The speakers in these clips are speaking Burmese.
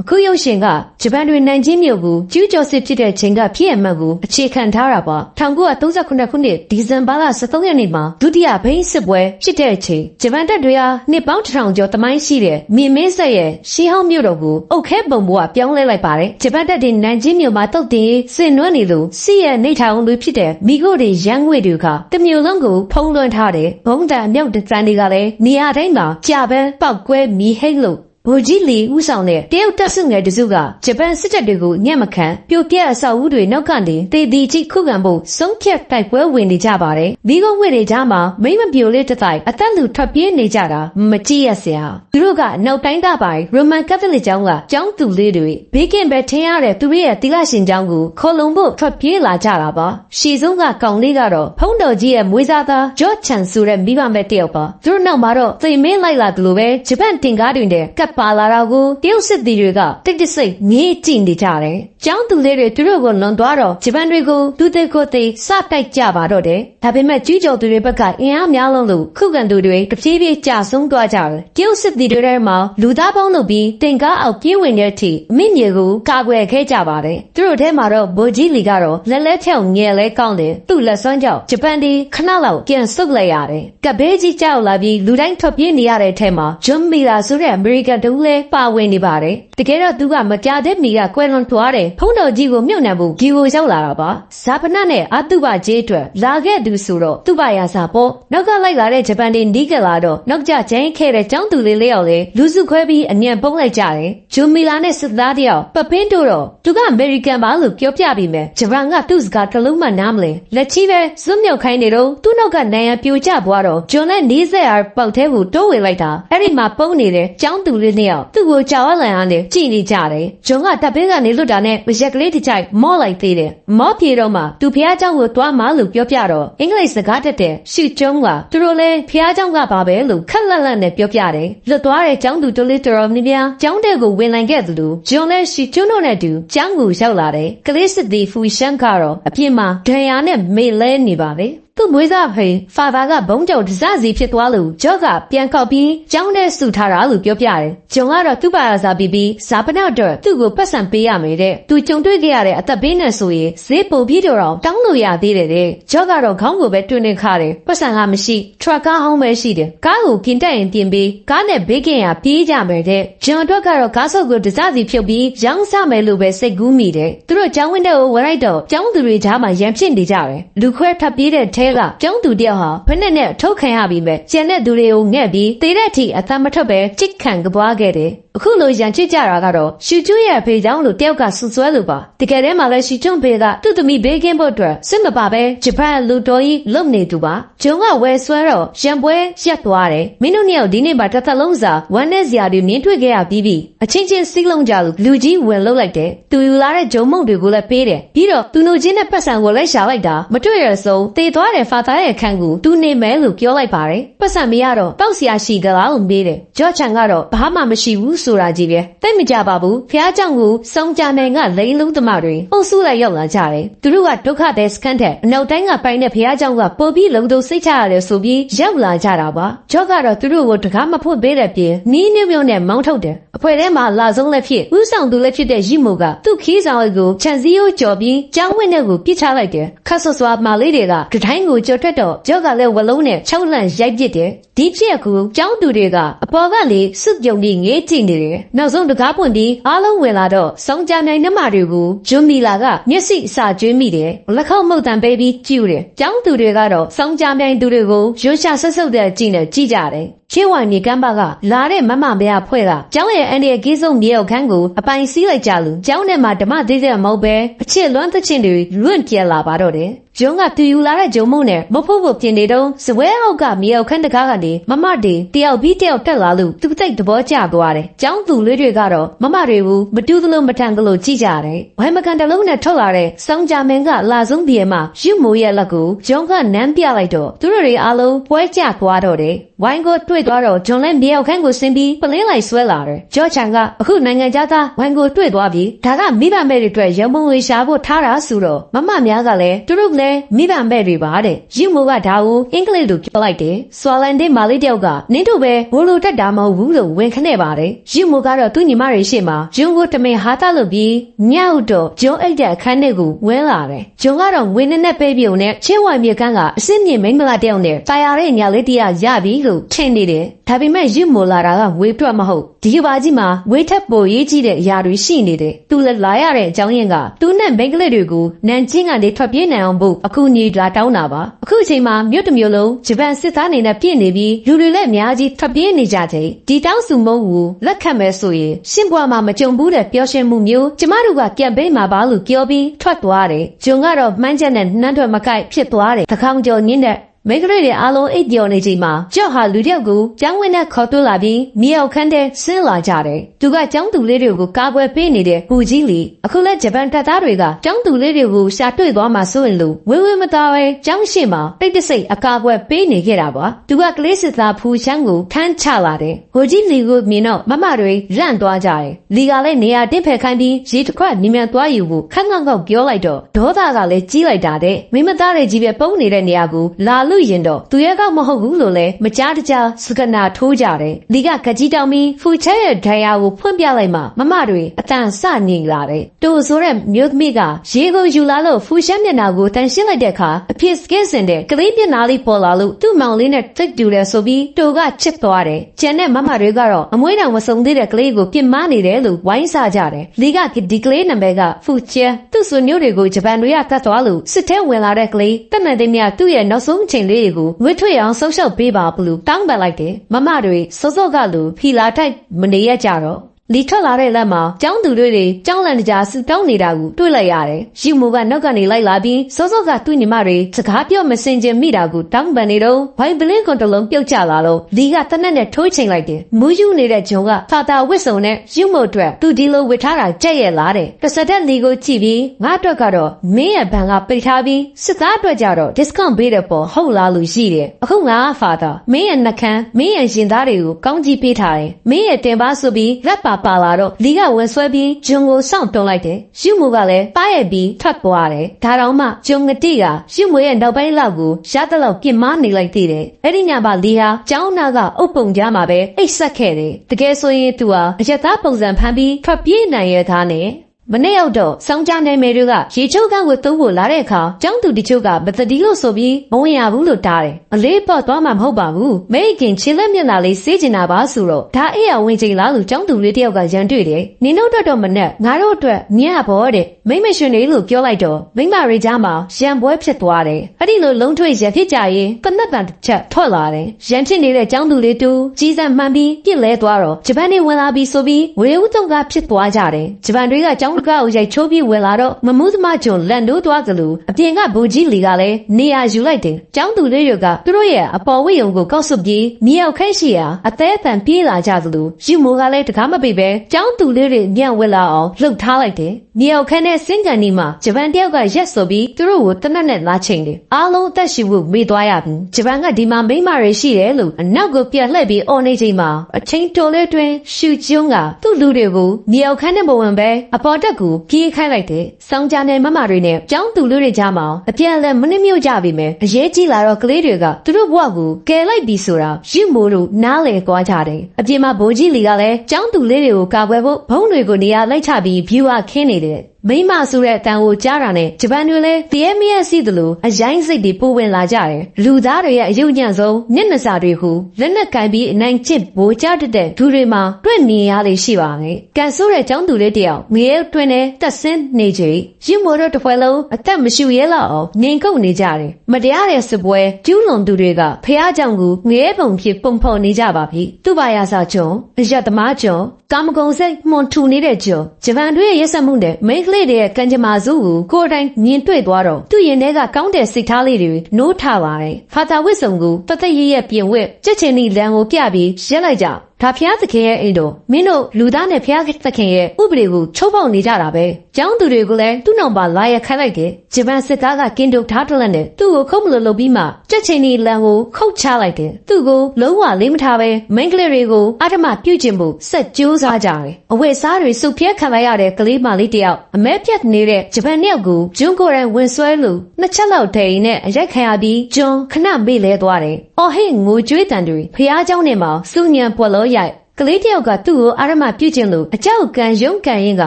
အခုရုပ်ရှင်ကဂျပန်တွင်နိုင်ချင်းမြို့ကိုကျူးကျော်စစ်ဖြစ်တဲ့ချိန်ကဖြစ်ရမှတ်ကိုအခြေခံထားတာပါ1938ခုနှစ်ဒီဇင်ဘာလ23ရက်နေ့မှာဒုတိယဘိန်းစစ်ပွဲဖြစ်တဲ့အချိန်ဂျပန်တပ်တွေဟာနှစ်ပေါင်းတစ်ထောင်ကျော်တမိုင်းရှိတဲ့မြင်းမင်းဆက်ရဲ့ရှီဟောင်းမြို့တော်ကိုအုတ်ခဲပုံပေါ်ကပြောင်းလဲလိုက်ပါတယ်ဂျပန်တပ်တွေနိုင်ချင်းမြို့မှာတုတ်တင်ရေးစင်နွမ်းနေလို့စီရဲ့နေထိုင်အောင်တွေဖြစ်တဲ့မိခို့တွေရန်ငွေတွေကတမျိုးလုံးကိုဖုံးလွှမ်းထားတယ်ဘုံတန်အမြောက်တန်တွေကလည်းနေရာတိုင်းမှာကြာပန်းပောက်ကွဲမီဟိတ်လို့ ဗိုလ်ကြီးလီဦးဆောင်တဲ့တရုတ်တပ်စုငယ်တစုကဂျပန်စစ်တပ်တွေကိုညံ့မခံပြိုပြက်အဆောက်အဦတွေနောက်ကနေတေတီကြီးခုခံဖို့ဆုံးဖြတ်တိုက်ပွဲဝင်နေကြပါတယ်။မိကုံးဝဲတွေကြားမှာမိမပြိုလေးတစ်တိုက်အသက်လူထွက်ပြေးနေကြတာမကြည့်ရစရာ။သူတို့ကနောက်တိုင်းသားပိုင်းရိုမန်ကက်သလစ်ကျောင်းကကျောင်းသူလေးတွေဘေးကင်းပဲထင်ရတဲ့သူတို့ရဲ့သီလရှင်ကျောင်းကိုခေါ်လုံဖို့ထွက်ပြေးလာကြတာပါ။ရှီဆုံးကကောင်လေးကတော့ဖုံးတော်ကြီးရဲ့မွေးစားသားဂျော့ချန်ဆိုတဲ့မိဘမဲ့တယောက်ပါ။သူတို့နောက်မှာတော့သိမင်းလိုက်လာတယ်လို့ပဲဂျပန်တင်ကားတွေနဲ့ကပ်ပါလာတာကိုတရုတ်စစ်သည်တွေကတိတ်တဆိတ်ငေးကြည့်နေကြတယ်။ ကျောင်းသူလေးတွေသူတို့ကိုလွန်သွားတော့ဂျပန်တွေကိုသူသေးကိုသေးစတိုက်ကြပါတော့တယ်။ဒါပေမဲ့ကျူးကျော်သူတွေဘက်ကအင်အားများလုံးလို့ခုခံသူတွေတဖြည်းဖြည်းကြာဆုံးသွားကြတယ်။တရုတ်စစ်သည်တွေထဲမှာလူသားပေါင်းလုပ်ပြီးတင်ကားအောက်ပြေးဝင်တဲ့အထိအမိမြေကိုကာကွယ်ခဲ့ကြပါတယ်။သူတို့ထဲမှာတော့ဗိုလ်ကြီးလီကတော့လက်လက်ဖြောင်ငယ်လဲကောင်းတယ်။သူ့လက်စွမ်းကြောင့်ဂျပန်ဒီခဏလောက်ပြန်ဆုတ်လိုက်ရတယ်။ကပ်ဘေးကြီးကြောက်လာပြီးလူတိုင်းထွက်ပြေးနေရတဲ့အထက်မှာဂျွန်မီလာဆိုတဲ့အမေရိကန်တူလဲပါဝင်နေပါတယ်။တကယ်တော့သူကမကြတဲ့မီကကွဲလွန်သွားတယ်။ဖုံးတော်ကြီးကိုမြုပ်နှံဖို့ဂီကိုရောက်လာတာပါ။ဇာပနနဲ့အတုပကျေးအတွက်လာခဲ့သူဆိုတော့သူ့ပါရစာပေါ့။နောက်ကလိုက်လာတဲ့ဂျပန်တွေနီးကလာတော့နောက်ကျကျင်းခဲ့တဲ့ចောင်းသူလေးလေးယောက်လေလူစုခွဲပြီးအညံပုံးလိုက်ကြတယ်။ဂျိုမီလာနဲ့စစ်သားတယောက်ပပင်းတို့တော့သူကအမေရိကန်ပါလို့ပြောပြပြီးမယ်။ဂျပန်ကသူ့စကားတစ်လုံးမှနားမလည်။လက်ချီပဲစွန့်မြုပ်ခိုင်းနေတော့သူ့နောက်ကနိုင်ရပြိုကျသွားတော့ဂျွန်နဲ့နီးစက်အားပေါက်သေးကိုတိုးဝင်လိုက်တာ။အဲ့ဒီမှာပုံးနေတဲ့ចောင်းသူလေးနှစ်ယောက်သူ့ကိုကြောက်အလန့်အားနဲ့ကြည့်နေကြတယ်။ဂျွန်ကတပ်ပေးကနေလွတ်တာနဲ့ပရက်ကလေးတစ်ကြိုက်မော့လိုက်သေးတယ်မော့ပြေတော့မှသူဖះเจ้าကိုသွားမလို့ပြောပြတော့အင်္ဂလိပ်စကားတက်တဲ့ရှီကျုံးကသူတို့လည်းဖះเจ้าကပါပဲလို့ခက်လက်လက်နဲ့ပြောပြတယ်လွတ်သွားတဲ့ကျောင်းသူတလေးတော်နေပြကျောင်းတဲ့ကိုဝင်လိုက်ခဲ့သလိုဂျွန်လည်းရှီကျုံးတို့နဲ့တူကျောင်းကိုရောက်လာတယ်ကလေးစစ်သည်ဖူရှန်ကတော့အပြင်မှာဒဏ်ရာနဲ့မေ့လဲနေပါပဲ သူ့မွေးစားဖိန်ဖာသာကဘုံကြောင့်ဒစစီဖြစ်သွားလို့ဂျော့ကပြန်ခောက်ပြီးကျောင်းထဲဆူထားတာလို့ပြောပြတယ်။ဂျုံကတော့သူ့ပါရစာပြီးပြီးဇာပနာတော့သူ့ကိုပတ်စံပေးရမယ်တဲ့။သူကြုံတွေ့ခဲ့ရတဲ့အသက်ဘေးနဲ့ဆိုရင်ဈေးပိုပြီးတော့တောင်းလို့ရသေးတယ်တဲ့။ဂျော့ကတော့ခေါင်းကိုပဲတွင်းနေခါတယ်။ပတ်စံကမရှိထရက်ကားဟောင်းပဲရှိတယ်။ကားကိုกินတက်ရင်တင်ပြီးကားနဲ့ဘေးကင်ရပြေးကြမယ်တဲ့။ဂျွန်အတွက်ကတော့ကားဆုပ်ကိုဒစစီဖြုတ်ပြီးရောင်းစားမယ်လို့ပဲစိတ်ကူးမိတယ်။သူတို့ကျောင်းဝင်းတဲ့ကိုဝင်လိုက်တော့ကျောင်းသူတွေကြားမှာရန်ဖြစ်နေကြတယ်။လူခွဲထပ်ပြေးတဲ့ထဲကကျောင်းသူတယောက်ဟာဖက်နဲ့နဲ့ထုတ်ခံရပြီးမဲ့ကျန်တဲ့သူတွေကိုငှက်ပြီးသေတဲ့အထိအသက်မထွက်ပဲကြစ်ခံကပွားခဲ့တယ်။အခုလိုရန်ချစ်ကြတာကတော့ရှူကျူးရဲ့ဖေကြောင့်လို့တယောက်ကဆူဆွဲလို့ပါတကယ်တည်းမှာလည်းရှူကျွန်းဖေကသူ့သမီးဘေးကင်းဖို့အတွက်စစ်မပါပဲဂျပန်လူတော်ကြီးလုံနေသူပါဂျုံကဝယ်ဆွဲတော့ရန်ပွဲရက်သွားတယ်မင်းတို့နှစ်ယောက်ဒီနေ့ပါတစ်သက်လုံးစာဝမ်းနဲ့စရာတွေမြင်တွေ့ခဲ့ရပြီးပြီအချင်းချင်းစီးလုံးကြလို့လူကြီးဝင်လုတ်လိုက်တယ်သူယူလာတဲ့ဂျုံမုံတွေကိုလည်းပေးတယ်ပြီးတော့သူနိုချင်းနဲ့ပတ်စံကိုလည်းရှာလိုက်တာမတွေ့ရဆုံးတေသွားတဲ့ဖာသားရဲ့ခန့်ကိုသူနေမယ်လို့ပြောလိုက်ပါတယ်။ပတ်စံမရတော့တောက်စရာရှိသလားလို့မေးတယ်။ဂျော့ချန်ကတော့ဘာမှမရှိဘူးဆိုတာကြီးပဲ။တိတ်မကြပါဘူး။ဖះကြောင့်ကိုစုံကြမယ်ကလိန်လုံးသမားတွေပုံစုလိုက်ရောက်လာကြတယ်။သူတို့ကဒုက္ခတဲ့စခန်းထက်အနောက်တိုင်းကပိုင်တဲ့ဖះကြောင့်ကပိုပြီးလုံလုံစိတ်ချရတယ်ဆိုပြီးရောက်လာကြတာပါ။ဂျော့ကတော့သူတို့ကိုတကားမဖွင့်ပေးတဲ့ပြင်နီးနှုံမြုံနဲ့မောင်းထုတ်တယ်။အဖွဲထဲမှာလာဆုံးလည်းဖြစ်ဦးဆောင်သူလည်းဖြစ်တဲ့ရီမိုကသူ့ခီးဆောင်ကိုခြံစည်းရိုးကြော်ပြီးကျောင်းဝင်းထဲကိုပြစ်ချလိုက်တယ်။ခတ်ဆွဆွာမာလေးတွေကဒတိုင်းကိုကြော်ထွက်တော့ဂျော့ကလည်းဝလုံးနဲ့၆လန့်ရိုက်ပစ်တယ်ဒီဖြစ်ကူကျောင်းသူတွေကအပေါ်ကလေစွတ်ပြုံပြီးငေးကြည့်နေတယ်နောက်ဆုံးတကားပွင့်ပြီးအားလုံးဝင်လာတော့စောင်းကြနိုင်နှမတွေကိုဂျွန်မီလာကမျက်စိအစာကျွေးမိတယ်လက်ခောက်မှုတ်တံပေးပြီးကြည့်တယ်ကျောင်းသူတွေကတော့စောင်းကြနိုင်သူတွေကိုရွှရှာဆက်ဆုပ်တဲ့ကြည့်နဲ့ကြည့်ကြတယ် ချင်းဝိုင်မြေကမ်းပါကလာတဲ့မမမရဖွဲ့ကကျောင်းရဲ့အန်ဒီရဲ့ကိစုံမြေရောက်ခန်းကိုအပိုင်စီးလိုက်ကြလူကျောင်းထဲမှာဓမ္မသေးတဲ့မဟုတ်ပဲအချစ်လွမ်းသချင်းတွေလွင့်ပြက်လာပါတော့တယ်ဂျုံကသူယူလာတဲ့ဂျုံမုံနဲ့မဖို့ဖို့ပြင်နေတော့ဇပွဲအောက်ကမြေရောက်ခန်းတကားကနေမမတွေတယောက်ပြီးတယောက်တက်လာလို့သူတိတ်သဘောကျသွားတယ်ကျောင်းသူလေးတွေကတော့မမတွေကိုမတူးသလိုမထန်သလိုကြည့်ကြတယ်ဝိုင်မကန်တလုံးနဲ့ထုတ်လာတဲ့စောင်းကြမင်းကလာဆုံးပြေမှာယူမိုးရဲ့လက်ကိုဂျုံကနမ်းပြလိုက်တော့သူတို့တွေအားလုံးပွဲကျသွားတော့တယ် ဝိုင်းကိုတွေ့သွားတော့ဂျွန်လဲမြေအောက်ခန်းကိုဆင်းပြီးပလင်းလိုက်ဆွဲလာတယ်ဂျော့ချန်ကအခုနိုင်ငံခြားသားဝိုင်းကိုတွေ့သွားပြီးဒါကမိဘမဲ့တွေအတွက်ရမုံငွေရှာဖို့ထားတာဆိုတော့မမများကလည်းသူတို့ကလည်းမိဘမဲ့တွေပါတဲ့ယူမိုကဒါကိုအင်္ဂလိပ်လိုပြောလိုက်တယ်ဆွာလန်ဒေးမာလေးတယောက်ကနင်းတို့ပဲဘိုးလိုတက်တာမဟုတ်ဘူးလို့ဝန်ခနဲ့ပါတယ်ယူမိုကတော့သူ့ညီမတွေရှေ့မှာဂျွန်ကိုတမင်ဟာတာလို့ပြီးညောက်တော့ဂျွန်အိတ်တဲ့အခန်းထဲကိုဝဲလာတယ်ဂျွန်ကတော့ငွေနဲ့နဲ့ပေးပြုံနဲ့ချင်းဝိုင်မြေကန်းကအစ်စ်မြင့်မိန်းမလာတယောက်နဲ့တာယာတဲ့ညာလေးတရရပြီလို့ထင်နေတယ်ဒါပေမဲ့ယူမိုလာတာကဝေတွက်မဟုတ်ဒီကဘာကြီးမှာဝေထက်ပိုရေးကြီးတဲ့အရာတွေရှိနေတယ်သူလည်းလာရတဲ့အကြောင်းရင်းကသူနဲ့မိန်းကလေးတွေကိုနန်ချင်းကနေထွက်ပြေးနိုင်အောင်ဖို့အခုညီလာတောင်းတာပါအခုအချိန်မှာမြို့တစ်မြို့လုံးဂျပန်စစ်သားနေနဲ့ပြည့်နေပြီးလူတွေလည်းအများကြီးထွက်ပြေးနေကြတဲ့ဒီတောင်းစုမုံကိုလက်ခံမဲ့ဆိုရင်ရှင်းပွားမှာမကြုံဘူးတဲ့ပျော်ရွှင်မှုမျိုးကျမတို့ကကမ်ပိန်းမှာပါလို့ပြောပြီးထွက်သွားတယ်ဂျုံကတော့မှန်းချက်နဲ့နှမ်းထွက်မကိုက်ဖြစ်သွားတယ်တခေါင်ကျော်ညင်းတဲ့ မိန်းကလေးတွေအားလုံးအိပ်ပျော်နေချိန်မှာကြော့ဟာလူတယောက်ကိုကျောင်းဝင်နဲ့ခေါ်သွင်းလာပြီးမြေအောက်ခန်းထဲဆင်းလာကြတယ်။သူကကျောင်းသူလေးတွေကိုကာကွယ်ပေးနေတဲ့ပူကြီးလီအခုလဲဂျပန်တပ်သားတွေကကျောင်းသူလေးတွေကိုရှာတွေ့သွားမှဆိုရင်လို့ဝေဝေမသားပဲကျောင်းရှိမှာတိတ်တဆိတ်အကာအကွယ်ပေးနေခဲ့တာပါ။သူကကလေးစစ်သားဖူချမ်းကိုထမ်းချလာတယ်။ဟိုကြီးလီကိုမြင်တော့မမတွေရန့်သွားကြတယ်။လီကလည်းနေရာတစ်ဖက်ခိုင်းပြီးရေတစ်ခွက်မြင်မြန်သွားယူဖို့ခန်းခန်းကောက်ပြောလိုက်တော့ဒေါသကလည်းကြီးလိုက်တာတဲ့မိမသားတွေကြီးပဲပုံနေတဲ့နေရာကိုလာလို့ရင်တော့သူရဲ့ကမဟုတ်ဘူးလို့လဲမကြားတကြားစကနာထိုးကြတယ်။လီကကကြီးတောင်ပြီးဖူချဲရဲ့ဒဏ်ရာကိုဖွင့်ပြလိုက်မှမမတွေအတန်စနေလာတယ်။တူဆိုတဲ့မြို့သမီးကရေကိုယူလာလို့ဖူရှမ်းမျက်နှာကိုတန်ရှင်းလိုက်တဲ့အခါအဖြစ်စကင်းစင်တဲ့ကလေးမျက်နှာလေးပေါ်လာလို့သူ့မောင်လေးနဲ့တိတ်တူတယ်ဆိုပြီးတူကချစ်သွားတယ်။ကျန်တဲ့မမတွေကတော့အမွေးတောင်မစုံသေးတဲ့ကလေးကိုပြစ်မှားနေတယ်လို့ဝိုင်းစားကြတယ်။လီကဒီကလေးနံပါတ်ကဖူချဲသူ့ဆွေမျိုးတွေကိုဂျပန်တွေကတတ်သွားလို့စစ်ထဲဝင်လာတဲ့ကလေးတက်နေတဲ့မြသူ့ရဲ့နောက်ဆုံးအချိန်လေးတွေကိုဝှေ့ထွေအောင်ဆောက်ရှောက်ပေးပါဘလို့တောင်းပန်လိုက်တယ်မမတွေစောစောကလူဖီလာထိုက်မနေရကြတော့ လီထွက်လာတဲ့လက်မှာကျောင်းသူတွေတွေကျောင်းလန်တကြားဆူတောင်းနေတာကိုတွေ့လိုက်ရတယ်။ယူမိုကနောက်ကနေလိုက်လာပြီးစောစောကသူ့ညီမတွေစကားပြောမစင်ကျင်မိတာကိုတောင်းပန်နေတော့ဝိုင်ဘလင်းကွန်တလုံးပြုတ်ကျလာလို့လီကတနက်နဲ့ထိုးချိန်လိုက်တယ်။မူးယူနေတဲ့ဂျုံကဖာတာဝစ်စုံနဲ့ယူမိုအတွက်သူဒီလိုဝစ်ထားတာကြက်ရဲ့လားတဲ့။တစတက်လီကိုကြည့်ပြီးငါအတွက်ကတော့မင်းရဲ့ဘန်ကပိတ်ထားပြီးစစ်သားအတွက်ကြတော့ discount ပေးတဲ့ပေါ်ဟုတ်လားလို့ရှိတယ်။အခုငါကဖာတာမင်းရဲ့နှကန်းမင်းရဲ့ရင်သားတွေကိုကောင်းကြီးပေးထားတယ်။မင်းရဲ့တင်ပါဆိုပြီးလက်ပါပါလာတော့လီကဝင်ဆွဲပြီးဂျုံကိုစောင့်တွန်းလိုက်တယ်။ယူမိုကလည်းပါရဲ့ပြီးထွက်သွားတယ်။ဒါတော့မှဂျုံငတိကယူမိုရဲ့နောက်ပိုင်းလောက်ကိုရတဲ့လောက်ပြင်မနေလိုက်သေးတယ်။အဲ့ဒီညမှာလီဟာကျောင်းနာကအုပ်ပုံကြားမှာပဲအိတ်ဆက်ခဲ့တယ်။တကယ်ဆိုရင်သူဟာအရက်သားပုံစံဖမ်းပြီးထွက်ပြေးနိုင်ရသားနဲ့ မနေ့ရောက်တော့စောင်းကြနယ်မယ်တွေကရေချိုးကန်းကိုသုံးဖို့လာတဲ့အခါကျောင်းသူတချို့ကမသတိလို့ဆိုပြီးမဝင်ရဘူးလို့တားတယ်။အလေးပေါ့သွားမှမဟုတ်ပါဘူး။မိတ်ခင်ချင်းလက်မျက်နှာလေးစေးကျင်တာပါဆိုတော့ဒါအေးရဝင်ချိန်လားလို့ကျောင်းသူလေးတယောက်ကရန်တွေ့တယ်။နင်တို့အတွက်တော့မနဲ့ငါတို့အတွက်မြတ်ဘောတဲ့မိမရှင်လေးလို့ပြောလိုက်တော့မိမရိကြားမှာရန်ပွဲဖြစ်သွားတယ်။အဲ့ဒီလိုလုံးထွေးရန်ဖြစ်ကြရင်ပနတ်တန်တစ်ချက်ထွက်လာတယ်။ရန်ဖြစ်နေတဲ့ကျောင်းသူလေးတူကြီးစံမှန်ပြီးပြစ်လဲသွားတော့ဂျပန်နေဝင်လာပြီးဆိုပြီးဝေဦးတုံကဖြစ်သွားကြတယ်။ဂျပန်တွေကကျောင်းတကားကိုရိုက်ချိုးပြီးဝင်လာတော့မမှုသမားကျွန်းလန်တို့သွားကြလို့အပြင်ကဘူကြီးလီကလည်းနေရာယူလိုက်တယ်။ကျောင်းသူလေးတွေကသူတို့ရဲ့အပေါ်ဝိယုံကိုကောက်ဆုပ်ပြီးမြေအောက်ခက်ရှိရာအသေးအတန်ပြေးလာကြသလိုယူမိုကလည်းတကားမပိတ်ပဲကျောင်းသူလေးတွေညံ့ဝက်လာအောင်လှုပ်ထားလိုက်တယ်။မြေအောက်ခက်နဲ့စင်ကန်ဒီမှာဂျပန်တယောက်ကရက်ဆိုပြီးသူတို့ကိုတနက်နဲ့လာချိန်တယ်။အားလုံးအသက်ရှင်ဖို့မေ့သွားရပြီ။ဂျပန်ကဒီမှာမိမတွေရှိတယ်လို့အနောက်ကိုပြက်လှည့်ပြီးအော်နေချိန်မှာအချင်းတိုလေးတွင်ရှူကျုံးကသူ့လူတွေကိုမြေအောက်ခက်နဲ့မဝင်ပဲအပေါ်တက်ကိုပြေးခိုင်းလိုက်တယ်။စောင်းကြတဲ့မမတွေနဲ့ကျောင်းသူလူတွေကြားမှာအပြန်အလှန်မနှမြုပ်ကြပြီမယ်။အရေးကြီးလာတော့ကလေးတွေကသူတို့ဘဝကိုကယ်လိုက်ပြီဆိုတာယူမိုးတို့နားလေကွာကြတယ်။အပြင်မှာဘိုးကြီးလီကလည်းကျောင်းသူလေးတွေကိုကာကွယ်ဖို့ဘုံတွေကိုနေရာလိုက်ချပြီး view ခင်းနေတယ်။မိမဆိုတဲ့အတန်ကိုကြားတာနဲ့ဂျပန်တွေလည်းတရေမရစီသလိုအရိုင်းစိတ်တွေပိုဝင်လာကြတယ်။လူသားတွေရဲ့အယုတ်ညံ့ဆုံးမျက်နှာစာတွေဟုလက်နက်ကင်ပြီးအနိုင်ကျင့်ဗိုလ်ကြတတ်တဲ့သူတွေမှာတွေ့နေရလေရှိပါမယ်။ကန်ဆိုးတဲ့ចောင်းသူလေးတယောက်ငရဲတွင်နဲ့တက်ဆင်းနေကြ။ယူမိုတို့တစ်ဖွဲလုံးအသက်မရှိရဲလောက်အောင်ငိန်ကုတ်နေကြတယ်။မတရားတဲ့စပွဲကျူးလွန်သူတွေကဖះကြောင့်ကိုငရဲပုံဖြစ်ပုံဖော်နေကြပါပြီ။သူ့ဘာယာစာကျွန်းအယက်သမားကျွန်းကာမဂုဏ်စိတ်မှွန်ထူနေတဲ့ကျွန်းဂျပန်တွေရဲ့ရက်စက်မှုနဲ့မိန်းကလေးတွေရဲ့ကံကြမ္မာစုကိုကိုယ်တိုင်မြင်တွေ့သွားတော့သူ့ရင်ထဲကကောင်းတဲ့စိတ်ထားလေးတွေနိုးထပါတယ်။ဖာတာဝစ်စုံကိုတသက်ရရဲ့ပြင်ဝက်ကြက်ချင်နီလန်ကိုပြပြီးရက်လိုက်ကြ ဒါဖျားသခင်ရဲ့အိမ်တော်မင်းတို့လူသားနဲ့ဖျားသခင်ရဲ့ဥပဒေကိုချိုးဖောက်နေကြတာပဲကျောင်းသူတွေကိုလည်းသူ့နောင်ပါလာရခိုင်းလိုက်တယ်ဂျပန်စစ်သားကကင်တုတ်ထားတလက်နဲ့သူ့ကိုခုတ်မလို့လုပ်ပြီးမှကြက်ချင်းဒီလန်ကိုခုတ်ချလိုက်တယ်သူ့ကိုလုံးဝလေးမထားပဲမိန်းကလေးတွေကိုအထမပြုတ်ကျင်ဖို့ဆက်ကြိုးစားကြတယ်အဝတ်စားတွေစုပ်ပြက်ခံလိုက်ရတဲ့ကလေးမလေးတယောက်အမဲပြတ်နေတဲ့ဂျပန်နှစ်ယောက်ကိုဂျွန်းကိုရန်ဝင်ဆွဲလို့နှစ်ချက်လောက်ထိန်နဲ့အရိုက်ခံရပြီးဂျွန်းခဏမေ့လဲသွားတယ်အော်ဟစ်ငိုကြွေးတန်တွေဖျားเจ้าနဲ့မှာစူညံပွက်လို့ ရိုက်ကလေးတယောက်ကသူ့ကိုအာရမပြုတ်ကျင်လို့အကြောက်ကန်ရုံကန်ရင်က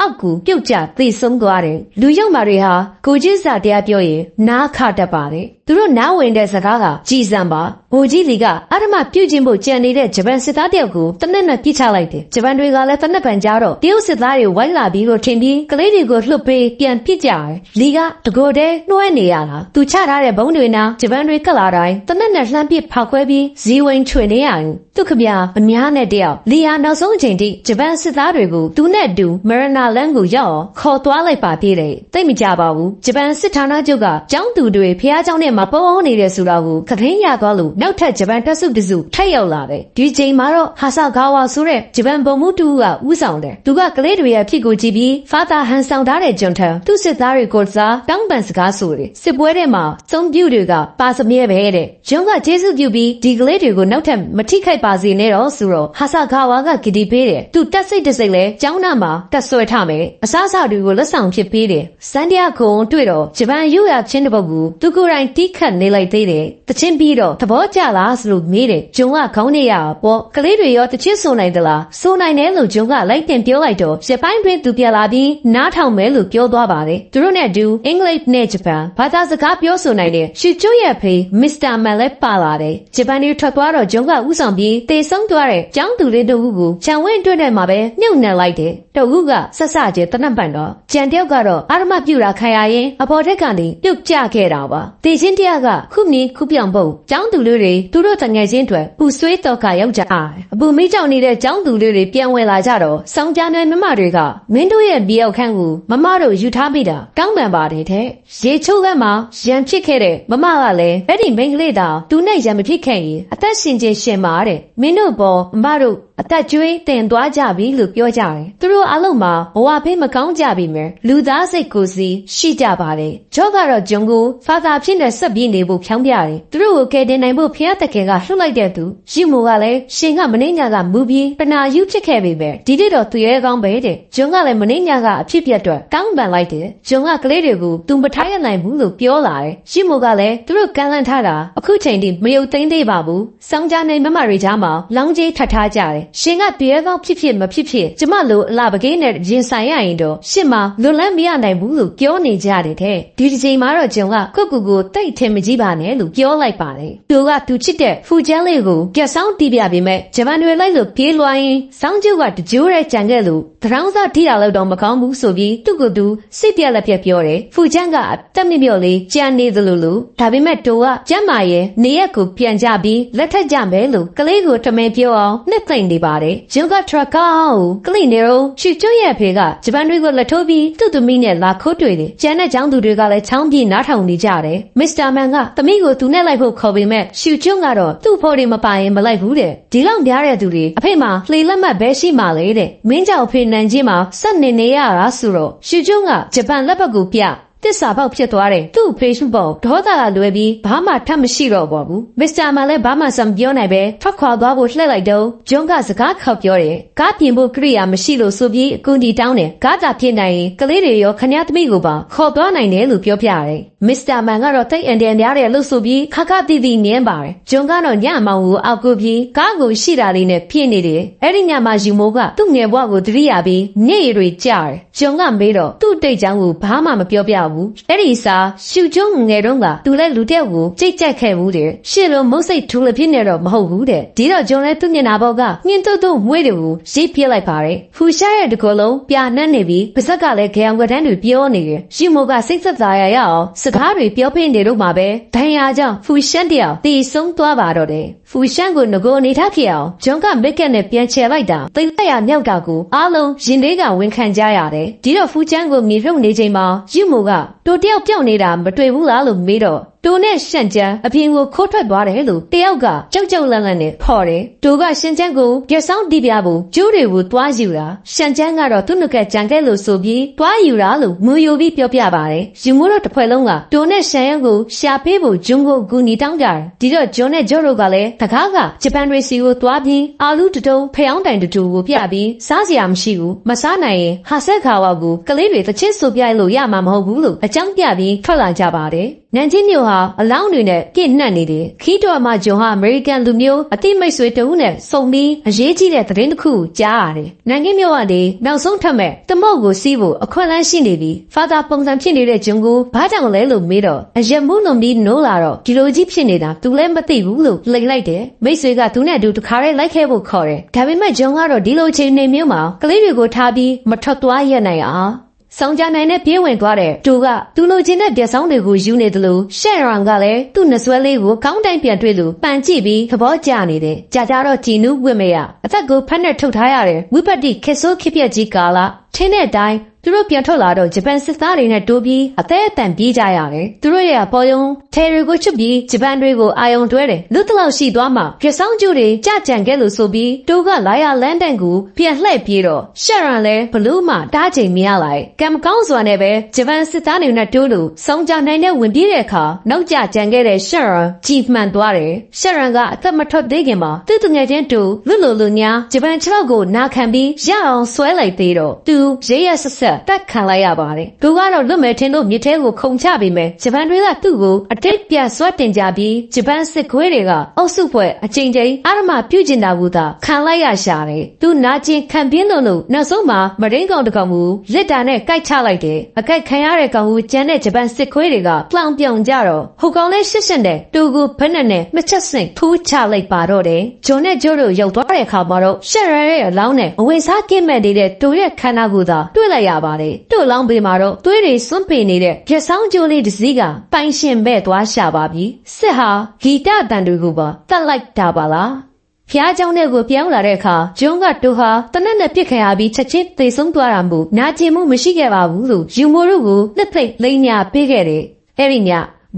အောက်ကူပြုတ်ကျသေဆုံးသွားတယ်။လူရောက်မာတွေဟာကိုကြီးစာတရားပြောရင်နားခတတ်ပါတယ်။ သူတို့နားဝင်တဲ့စကားကကြည်စံပါ။ဘိုကြီးလီကအာရမပြုတ်ကျင်ဖို့ကြံနေတဲ့ဂျပန်စစ်သားတယောက်ကိုတနက်နဲ့ပြစ်ချလိုက်တယ်။ဂျပန်တွေကလည်းတနက်ပံကြတော့တရုတ်စစ်သားတွေဝိုင်းလာပြီးလို့ထင်ပြီးကလေးတွေကိုလှုပ်ပေးပြန်ပြစ်ကြတယ်။လီကတကိုယ်တည်းနှွှဲနေရတာ။သူချထားတဲ့ဘုံတွေနာဂျပန်တွေကလာတိုင်းတနက်နဲ့လှမ်းပစ်ဖောက်ခွဲပြီးဇီဝင်ချွေနေရတယ်။သူခပြအများနဲ့တယောက်လီယာနောက်ဆုံးအချိန်ထိဂျပန်စစ်သားတွေကိုသူနဲ့အတူမရနာလန်ကိုရောက်အောင်ခေါ်သွားလိုက်ပါသေးတယ်။သိပ်မကြပါဘူး။ဂျပန်စစ်ဌာနချုပ်ကကျောင်းသူတွေဖះเจ้าနဲ့ မပေါင်းနေတယ်ဆိုတာကိုခရင်ရသွားလို့နောက်ထပ်ဂျပန်တပ်စုတစုထပ်ရောက်လာတယ်။ဒီချိန်မှာတော့ဟာဆာဂါဝါဆိုတဲ့ဂျပန်ဗိုလ်မှူးတူကဥဆောင်တယ်။သူကကလေးတွေရဲ့ဖြစ်ကိုကြည့်ပြီးဖာသာဟန်ဆောင်ထားတဲ့ဂျွန်ထံသူ့စစ်သားတွေကိုစားတောင်းပန်စကားဆိုတယ်။စစ်ပွဲထဲမှာစုံပြူတွေကပါစမြဲပဲတဲ့။ဂျွန်ကကျေးဇူးပြုပြီးဒီကလေးတွေကိုနောက်ထပ်မထိခိုက်ပါစေနဲ့တော့ဆိုတော့ဟာဆာဂါဝါကဂတီပေးတယ်။သူတက်စိတ်တစိတ်လဲကျောင်းသားမှာတက်ဆွဲထားမယ်။အစားအစာတွေကိုလက်ဆောင်ဖြစ်ပေးတယ်။စန်ဒီယာဂုံတွေ့တော့ဂျပန်ယူရချင်းတစ်ပုတ်ကိုသူကိုယ်တိုင်တီးခတ်နေလိုက်သေးတယ်။တချင်းပြီးတော့သဘောကျလားဆိုလို့မေးတယ်။ဂျုံကခေါင်းနေရပေါ့ကလေးတွေရောတချင်းဆိုနိုင်သလား။ဆိုနိုင်တယ်လို့ဂျုံကလိုက်တင်ပြောလိုက်တော့ရပိုင်းတွင်သူပြလာပြီးနားထောင်မယ်လို့ပြောသွားပါတယ်။သူတို့နဲ့အတူအင်္ဂလိပ်နဲ့ဂျပန်ဘာသာစကားပြောဆိုနိုင်တဲ့ရှီကျွရဲ့ဖေးမစ္စတာမန်လည်းပါလာတယ်။ဂျပန်တွေထွက်သွားတော့ဂျုံကဥဆောင်ပြီးတေဆုံးသွားတဲ့ကျောင်းသူလေးတို့ကိုခြံဝင်းတွက်တဲ့မှာပဲမြုပ်နှံလိုက်တယ်။တဦးကဆက်ဆကျဲတနတ်ပန်တော့ကြံတယောက်ကတော့အာရမပြူတာခံရရင်အပေါ်ထက်ကနေပြုတ်ကျခဲ့တာပါ။တေချင်းတယောက်ကခုမီခုပြောင်ပုံကျောင်းသူလေးတွေသူတို့တငယ်ချင်းတွေပူဆွေးတော့ကရောက်ကြအားအပူမိကြောင်နေတဲ့ကျောင်းသူလေးတွေပြန်ဝင်လာကြတော့စောင်းကြမ်းတဲ့မမတွေကမင်းတို့ရဲ့မြေောက်ခန့်ကိုမမတို့ယူထားပြီးတာတောင်းပန်ပါတယ်တဲ့ရေချိုးကမ်းမှာရန်ဖြစ်ခဲ့တဲ့မမကလည်းအဲ့ဒီမိန်းကလေးတောင်သူနဲ့ရန်မဖြစ်ခဲ့ရင်အသက်ရှင်ချင်းရှင်ပါတဲ့မင်းတို့ပေါ်မမတို့ အသက်ကျွေးတင်သွားကြပြီလို့ပြောကြတယ်သူတို့အလုံးမှာဘဝဖေးမကောင်းကြပြီမယ်လူသားစိတ်ကိုယ်စီရှိကြပါတယ်ဂျော့ကတော့ဂျုံကိုဖာသာဖြစ်နေဆက်ပြေးနေဖို့ဖြောင်းပြတယ်သူတို့ကိုကယ်တင်နိုင်ဖို့ဖျားတခင်ကလှုပ်လိုက်တဲ့သူယူမိုကလည်းရှင်ကမနှိညာကမူပြီးပနာယူဖြစ်ခဲ့ပြီပဲဒီတိတော့သူရဲကောင်းပဲတဲ့ဂျုံကလည်းမနှိညာကအဖြစ်ပြတ်တော့တောင်းပန်လိုက်တယ်ဂျုံကကလေးတွေကိုသူမထားရနိုင်ဘူးလို့ပြောလာတယ်ယူမိုကလည်းသူတို့ကန့်လန့်ထားတာအခုချိန်ထိမယုတ်သိမ်းသေးပါဘူးစောင်းကြနိုင်မမတွေကြားမှာလောင်းကြီးထပ်ထားကြတယ်ရှင်ကသူရဲကောင်းဖြစ်ဖြစ်မဖြစ်ဖြစ်ကျမလိုအလားပကိန်းနဲ့ရင်ဆိုင်ရရင်တော့ရှစ်မလွန်လန်းမရနိုင်ဘူးလို့ပြောနေကြတယ်တဲ့ဒီဒီချိန်မှာတော့ဂျုံကကိုကူကိုတိတ်ထင်မကြည့်ပါနဲ့လို့ပြောလိုက်ပါတယ်သူကသူချစ်တဲ့ဖူကျန်းလေးကိုကြက်ဆောင်တီးပြပေမဲ့ဂျပန်တွေလိုက်လို့ပြေးလွှိုင်းစောင်းကျုပ်ကတကြိုးရဲကြံခဲ့လို့တရောင်းစားထိတာလို့တော့မကောင်းဘူးဆိုပြီးသူ့ကိုယ်သူစိတ်ပြက်လက်ပြက်ပြောတယ်ဖူကျန်းကအတက်မြမြော့လေးကြံနေသလိုလိုဒါပေမဲ့တိုကကျမ်းမာရဲ့နေရက်ကိုပြန်ကြပြီးလက်ထက်ကြမယ်လို့ကလေးကိုထမင်းပြောအောင်နှစ်သိမ့်နေပါတယ်ဂျုံကထရကာကိုကလိနေတော့ချီကျွရဲ့ဖေကဂျပန်တွေကိုလက်ထိုးပြီးသူ့သမီးနဲ့လာခိုးတွေ့တယ်ကျန်တဲ့ကျောင်းသူတွေကလည်းချောင်းပြေးနားထောင်နေကြတယ်မစ္စတာမန်ကသမီးကိုသူနဲ့လိုက်ဖို့ခေါ်ပေမဲ့ရှူကျွန်းကတော့သူ့ဖို့တွေမပိုင်ရင်မလိုက်ဘူးတဲ့ဒီလောက်များတဲ့သူတွေအဖေမှာလှေလက်မှတ်ပဲရှိမှလေတဲ့မင်းကြောင့်ဖေနန်ကြီးမှာဆက်နေနေရတာဆိုတော့ရှူကျွန်းကဂျပန်လက်ဘက်ကိုပြ တစ္ဆာပေါက်ဖြစ်သွားတယ်သူ့ Facebook ပေါ်ဒေါသကလွယ်ပြီးဘာမှထပ်မရှိတော့ပါဘူးမစ္စတာမန်လည်းဘာမှစံပြောနိုင်ပဲထွက်ခွာသွားဖို့လှည့်လိုက်တော့ဂျွန်ကစကားခေါက်ပြောတယ်ကားပြင်ဖို့ကိရိယာမရှိလို့ဆိုပြီးအကူအညီတောင်းတယ်ကားသာဖြစ်နိုင်ရင်ကလေးတွေရောခဏသမီးကိုပါခေါ်သွားနိုင်တယ်လို့ပြောပြတယ်မစ္စတာမန်ကတော့တိတ်အန်တန်များတယ်လို့ဆိုပြီးခါခါတီတီနင်းပါတယ်ဂျွန်ကတော့ညမောင်ကိုအောက်ကိုပြီးကားကိုရှိတာလေးနဲ့ပြည့်နေတယ်အဲ့ဒီညမှာယူမိုးကသူ့ငယ်ဘဝကိုတတိယပြီးညစ်ရည်တွေကြားတယ်ဂျွန်ကမေးတော့သူ့တိတ်ချောင်းကိုဘာမှမပြောပြဘူးအဲ့ဒီစာရှူကျုံငယ်တုန်းကသူလည်းလူတစ်ယောက်ကိုကြိတ်ကြက်ခဲ့ဘူးတဲ့ရှစ်လုံးမုတ်စိတ်ထူလဖြစ်နေတော့မဟုတ်ဘူးတဲ့ဒီတော့ဂျွန်လည်းသူ့မျက်နှာဘောကညှင်းတုတ်တုတ်မွေးတွေကိုရိပ်ပြစ်လိုက်ပါတယ်ဖူရှားရဲ့တကောလုံးပြာနှက်နေပြီးပါဇက်ကလည်းခေအောင်ကတန်းတွေပြောနေတယ်ရှီမိုကစိတ်သက်သာရရအောင်စကားတွေပြောပြနေတော့မှပဲဒဏ်ရာကြောင့်ဖူရှန်းတယောက်တီဆုံးသွားပါတော့တယ်ဖူရှန်ကိုငကိုအနေထားဖြစ်အောင်ဂျွန်ကမက်ကက်နဲ့ပြန်ချယ်လိုက်တာတိတ်လက်ရမြောက်တာကိုအားလုံးရင်လေးကဝန်ခံကြရတယ်ဒီတော့ဖူချန်ကိုမြေဖြုတ်နေချိန်မှာယူမိုကတိုတယောက်ပြောင်းနေတာမတွေ့ဘူးလားလို့မေးတော့တိုနဲ့ရှန်ကျန်းအပြင်ကိုခိုးထွက်သွားတယ်လို့တယောက်ကကြောက်ကြောက်လန့်လန့်နဲ့ခေါ်တယ်တိုကရှန်ကျန်းကိုပြက်ဆောင်တီးပြဖို့ကျိုးတွေကိုတွားယူတာရှန်ကျန်းကတော့သူ့နှုတ်ကကြံခဲ့လို့ဆိုပြီးတွားယူတာလို့မူယူပြီးပြောပြပါတယ်ယူမိုတို့တစ်ဖွဲ့လုံးကတိုနဲ့ရှန်ယန်ကိုရှာပေးဖို့ဂျွန်ကိုကူညီတောင်းကြတယ်ဒီတော့ဂျွန်နဲ့ဂျော့တို့ကလည်းတကားကဂျပန်တွေစီကိုတွားပြီးအာလူတတုံးဖျောင်းတိုင်တတူကိုပြပြီးစားစရာမရှိဘူးမစားနိုင်ရင်ဟာဆက်ခါဝါကိုကလေးတွေတစ်ချက်ဆိုပြလို့ရမှာမဟုတ်ဘူးလို့အကြောင်းပြပြီးထွက်လာကြပါတယ်နန်ချင်းမြို့ဟာအလောင်းတွေနဲ့ပြည့်နှက်နေတယ်ခီးတော်မှာဂျွန်ဟာအမေရိကန်လူမျိုးအတိမိတ်ဆွေတဦးနဲ့စုံပြီးအရေးကြီးတဲ့သတင်းတစ်ခုကိုကြားရတယ်နန်ကင်းမြို့ကနေနောက်ဆုံးထပ်မဲ့တမော့ကိုစီးဖို့အခွင့်အလမ်းရှိနေပြီးဖာသာပုံစံဖြစ်နေတဲ့ဂျွန်ကိုဘာကြောင့်လဲလို့မေးတော့အရက်မှုလုံပြီးနိုးလာတော့ဒီလိုကြီးဖြစ်နေတာသူလည်းမသိဘူးလို့လိန်လိုက်တယ်မိတ်ဆွေကသူနဲ့အတူတခါတည်းလိုက်ခဲ့ဖို့ခေါ်တယ်ဒါပေမဲ့ဂျွန်ကတော့ဒီလိုချိန်နေမျိုးမှာကလေးတွေကိုထားပြီးမထွက်သွားရနိုင်အောင် ဆောင်ကြနိုင်နဲ့ပြေးဝင်သွားတဲ့တူကသူလိုချင်တဲ့ပြက်ဆောင်တွေကိုယူနေတယ်လို့ရှက်ရန်ကလည်းသူ့နှဆွဲလေးကိုကောင်းတိုင်းပြန်တွေ့လို့ပန်ကြည့်ပြီးသဘောကျနေတယ်။ကြာကြတော့ကြည်နူးဝင့်မရအသက်ကိုဖက်နဲ့ထုတ်ထားရတယ်ဝိပတ္တိခေဆိုးခိပြက်ကြီးကာလာထင်းတဲ့အတိုင်းသူတို့ပြန်ထွက်လာတော့ဂျပန်စစ်သားတွေနဲ့တိုးပြီးအသက်အတန်ပြေးကြရတယ်။သူတို့ရဲ့ပေါ်ယုံထဲတွေကိုချွတ်ပြီးဂျပန်တွေကိုအာယုံတွဲတယ်။လူတလောက်ရှိသွားမှပြဆောင်ကျူတွေကြကြံခဲ့လို့ဆိုပြီးတိုးကလာရလန်တန်ကိုပြန်လှည့်ပြေးတော့ရှက်ရန်လည်းဘလူးမှတားချိန်မရလိုက်။ကံမကောင်းစွာနဲ့ပဲဂျပန်စစ်သားတွေနဲ့တိုးလို့စောင်းကြနိုင်တဲ့ဝင်ပြေးတဲ့အခါနောက်ကျကြံခဲ့တဲ့ရှက်ရန်ကြည်မှန်သွားတယ်။ရှက်ရန်ကအသက်မထွက်သေးခင်မှာသူ့တငယ်ချင်းတူလွတ်လို့လူညာဂျပန်ခြေထောက်ကိုနာခံပြီးရအောင်ဆွဲလိုက်သေးတော့သူရဲရဆက်ဆက်တက်ခံလိုက်ရပါတယ်။သူကတော့လွတ်မယ်ထင်လို့မြစ်ထဲကိုခုန်ချပေမဲ့ဂျပန်တွေကသူ့ကိုအတိတ်ပြဆွတ်တင်ကြပြီးဂျပန်စစ်ခွေးတွေကအုပ်စုဖွဲ့အချိန်ချင်းအာရမပြုတ်ကျင်တာဘူးသာခံလိုက်ရရှာတယ်။သူနာကျင်ခံပြင်းလို့လို့နောက်ဆုံးမှာမရင်းကောင်တကောင်မူလက်တာနဲ့ကိုက်ချလိုက်တယ်။အကိုက်ခံရတဲ့ကောင်ကိုကျန်တဲ့ဂျပန်စစ်ခွေးတွေကပြောင်ပြောင်ကြတော့ဟိုကောင်လေးရှစ်ရှစ်နဲ့တူကိုဘက်နဲ့နဲ့နှစ်ချက်စင်ဖူးချလိုက်ပါတော့တယ်။ဂျွန်နဲ့ဂျိုးတို့ရောက်သွားတဲ့အခါမှာတော့ရှက်ရရဲ့အလောင်းနဲ့အဝိစားကင်းမဲ့နေတဲ့တူရဲ့ခန္ဓာကိုယ်သာတွေ့လိုက်ရပါတယ်။တူလောင်းပေမှာတော့သွေးတွေစွန့်ပေနေတဲ့ပြက်ဆောင်ကြိုးလေးတစ်စီးကပိုင်ရှင်ပဲ့သွားရှာပါပြီ။စစ်ဟာဂီတတန်တွေကိုပါတတ်လိုက်တာပါလား။ဖျားเจ้าနဲ့ကိုပြောင်းလာတဲ့အခါဂျွန်းကတူဟာတနက်နဲ့ပြစ်ခံရပြီးချက်ချင်းသေဆုံးသွားတာမို့နာကျင်မှုမရှိခဲ့ပါဘူးလို့ယူမိုတို့ကိုလက်ဖိတ်လိမ့်ညာပေးခဲ့တယ်။အဲ့ဒီည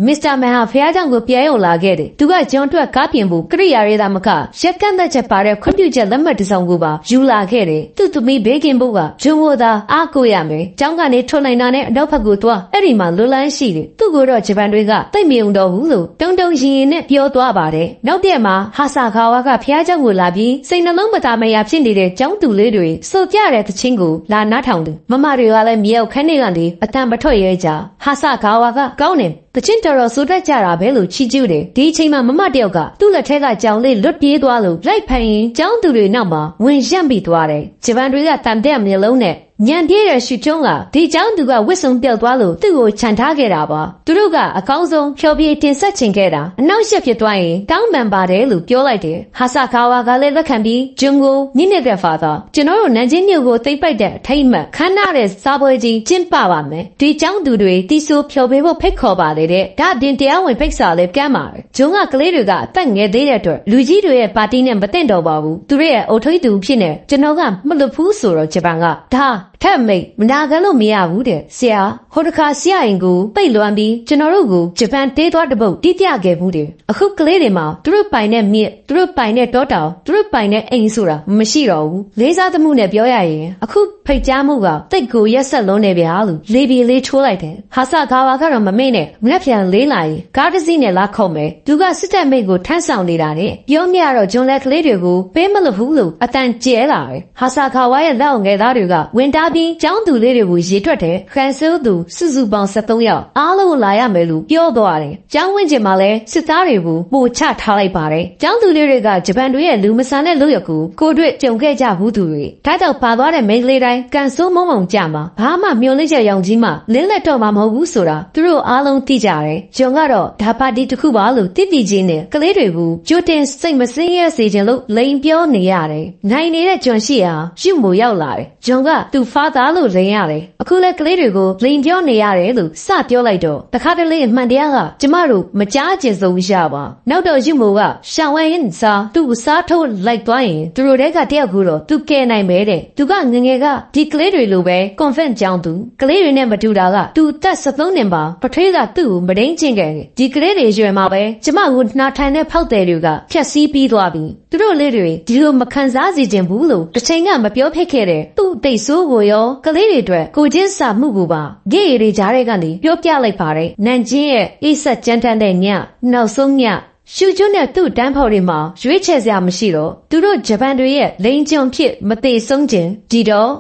မစ္စတာမန်ဟာဖះကြောင့်ကိုပြန်ရောက်လာခဲ့တယ်။သူကဂျွန်ထွက်ကားပြင်ဖို့ကရိယာရဲသားမကရက်ကန့်သက်ချက်ပါတဲ့ခွင့်ပြုချက်လက်မှတ်တစ်စောင်ကိုပါယူလာခဲ့တယ်။သူ့သမီးဘေးကင်ဘုတ်ကဂျွန်ဝသာအားကိုရမယ်။ကျောင်းကနေထွက်နိုင်တာနဲ့အနောက်ဘက်ကိုသွားအဲ့ဒီမှာလွလန်းရှိတယ်။သူ့ကိုတော့ဂျပန်တွေကတိတ်မယုံတော့ဘူးလို့တုံတုံရင်ရင်နဲ့ပြောသွားပါတယ်။နောက်တဲ့မှာဟာဆာခါဝါကဖះကြောင့်ကိုလာပြီးစိတ်နှလုံးမသာမရာဖြစ်နေတဲ့ကျောင်းသူလေးတွေစုပ်ပြတဲ့သချင်းကိုလာနားထောင်တယ်။မမတွေကလည်းမြေရောက်ခန်းတွေကနေအတန်မထွက်ရဲကြ။ဟာဆာခါဝါကကောင်းတယ်တချင်းတော်တော်စိုးတတ်ကြတာပဲလို့ချီးကျူးတယ်ဒီအချိန်မှာမမတယောက်ကသူ့လက်ထက်ကကြောင်လေးလွတ်ပြေးသွားလို့လိုက်ဖန်ရင်ကျောင်းသူတွေနောက်မှာဝင်ရက်ပြီးသွားတယ်ဂျပန်တွေကတန်တဲ့မျိုးလုံးနဲ့ ညံပြေးတဲ့ရှူချုံးကဒီကျောင်းသူကဝစ်စုံပြောက်သွားလို့သူ့ကိုခြံထားခဲ့တာပါသူတို့ကအကောင်းဆုံးဖြောပြေးတင်ဆက်ချင်ခဲ့တာအနောက်ရှက်ဖြစ်သွားရင်တောင်းပန်ပါတယ်လို့ပြောလိုက်တယ်ဟာဆာကာဝါကလည်းလက်ခံပြီးဂျွန်ကိုညနေတဲ့ဖာသာကျွန်တော်တို့နန်ချင်းမြို့ကိုသိမ့်ပိုက်တဲ့အထိတ်မှတ်ခမ်းနားတဲ့စားပွဲကြီးကျင်းပပါမယ်ဒီကျောင်းသူတွေတီဆိုဖြောပေးဖို့ဖိတ်ခေါ်ပါလေတဲ့ဒါအပြင်တရားဝင်ဖိတ်စာလည်းကမ်းပါတယ်ဂျွန်ကကလေးတွေကအသက်ငယ်သေးတဲ့အတွက်လူကြီးတွေရဲ့ပါတီနဲ့မတင့်တော်ပါဘူးသူတို့ရဲ့အုတ်ထွေးသူဖြစ်နေကျွန်တော်ကမလွတ်ဘူးဆိုတော့ဂျပန်ကဒါ ထက်မိတ်မနာခံလို့မရဘူးတဲ့ဆရာဟိုတခါဆရာရင်ကိုပိတ်လွမ်းပြီးကျွန်တော်တို့ကိုဂျပန်တေးသွားတပုတ်တိပြခဲ့ဘူးတဲ့အခုကလေးတွေမှာသူတို့ပိုင်တဲ့မြစ်သူတို့ပိုင်တဲ့တောတောင်သူတို့ပိုင်တဲ့အိမ်ဆိုတာမရှိတော့ဘူးလေးစားသမှုနဲ့ပြောရရင်အခုဖိတ်ကြားမှုကတိတ်ကိုရက်ဆက်လုံးနေဗျာလို့လေပြေလေးချိုးလိုက်တယ်ဟာဆာဂါဝါကတော့မမေ့နဲ့မနှက်ပြန်လေးလာရင်ကားတစ်စီးနဲ့လာခုံမယ်သူကစစ်တပ်မိတ်ကိုထမ်းဆောင်နေတာတဲ့ပြောမြတော့ဂျွန်လက်ကလေးတွေကိုပေးမလို့ဘူးလို့အတန်ကျဲလာတယ်ဟာဆာဂါဝါရဲ့လက်အောင်ငယ်သားတွေကဝင်တားပြီးကျောင်းသူလေးတွေကိုရေထွက်တယ်ခန်ဆူသူစုစုပေါင်း73ယောက်အားလုံးလာရမယ်လို့ပြောသွားတယ်ကျောင်းဝင်းကျင်မှာလဲစစ်သားတွေကိုပို့ချထားလိုက်ပါတယ်ကျောင်းသူလေးတွေကဂျပန်တွေရဲ့လူမဆန်တဲ့လူရက်ကူကိုတွေ့ကြုံခဲ့ကြဘူးသူတွေဒါကြောင့်ပါသွားတဲ့မိန်းကလေးတိုင်းကန်ဆိုးမုံမုံကြမှာဘာမှမျောလင့်ချက်ရောင်ကြီးမှလင်းလက်တော့မှာမဟုတ်ဘူးဆိုတာသူတို့အားလုံးသိကြတယ်ဂျုံကတော့ဒါပါတီတစ်ခုပါလို့တိတိချင်းနဲ့ကလေးတွေကိုကြိုတင်စိတ်မစင်းရဲစေခြင်းလို့လိန်ပြောနေရတယ်နိုင်နေတဲ့ဂျွန်ရှိဟာရှုမိုရောက်လာတယ်ဂျွန်ကသူဖ father လို့လိန်ရတယ်အခုလဲကလေးတွေကိုလိန်ပြောနေရတယ်လို့စပြောလိုက်တော့တခါတလေအမှန်တရားကကျမတို့မကြားကျင်ဆုံးရပါနောက်တော့ယူမိုကရှောင်းဝဲရင်စားသူ့ကိုစားထုတ်လိုက်သွားရင်သူတို့တဲကတယောက်ကူတော့သူကဲနိုင်ပဲတဲ့သူကငငယ်ကဒီကလေးတွေလိုပဲ confident ကြောင်းသူကလေးတွေနဲ့မတူတာကသူတက်73နှစ်ပါပထွေးကသူ့ကိုမဒိန်ချင်းခဲ့တယ်ဒီကလေးတွေရွယ်မှာပဲကျမကိုနှာထိုင်တဲ့ဖောက်တယ်တွေကဖြက်စီးပြီးသွားပြီသူတို့လေးတွေဒီလိုမခံစားစေချင်ဘူးလို့တစ်ချိန်ကမပြောဖြစ်ခဲ့တဲ့သူ့တိတ်ဆိုးကိုရောကလေးတွေအတွက်ကိုချင်းစာမှုကိုပါဂေရီကြားတဲ့ကနေပြောပြလိုက်ပါတယ်နန်ချင်းရဲ့အိဆက်ကြမ်းတမ်းတဲ့ညနောက်ဆုံးညရှူကျွန်းနဲ့သူ့တန်းဖော်တွေမှာရွေးချယ်စရာမရှိတော့သူတို့ဂျပန်တွေရဲ့လိန်ကြုံဖြစ်မသေးဆုံးခြင်းဒီတော့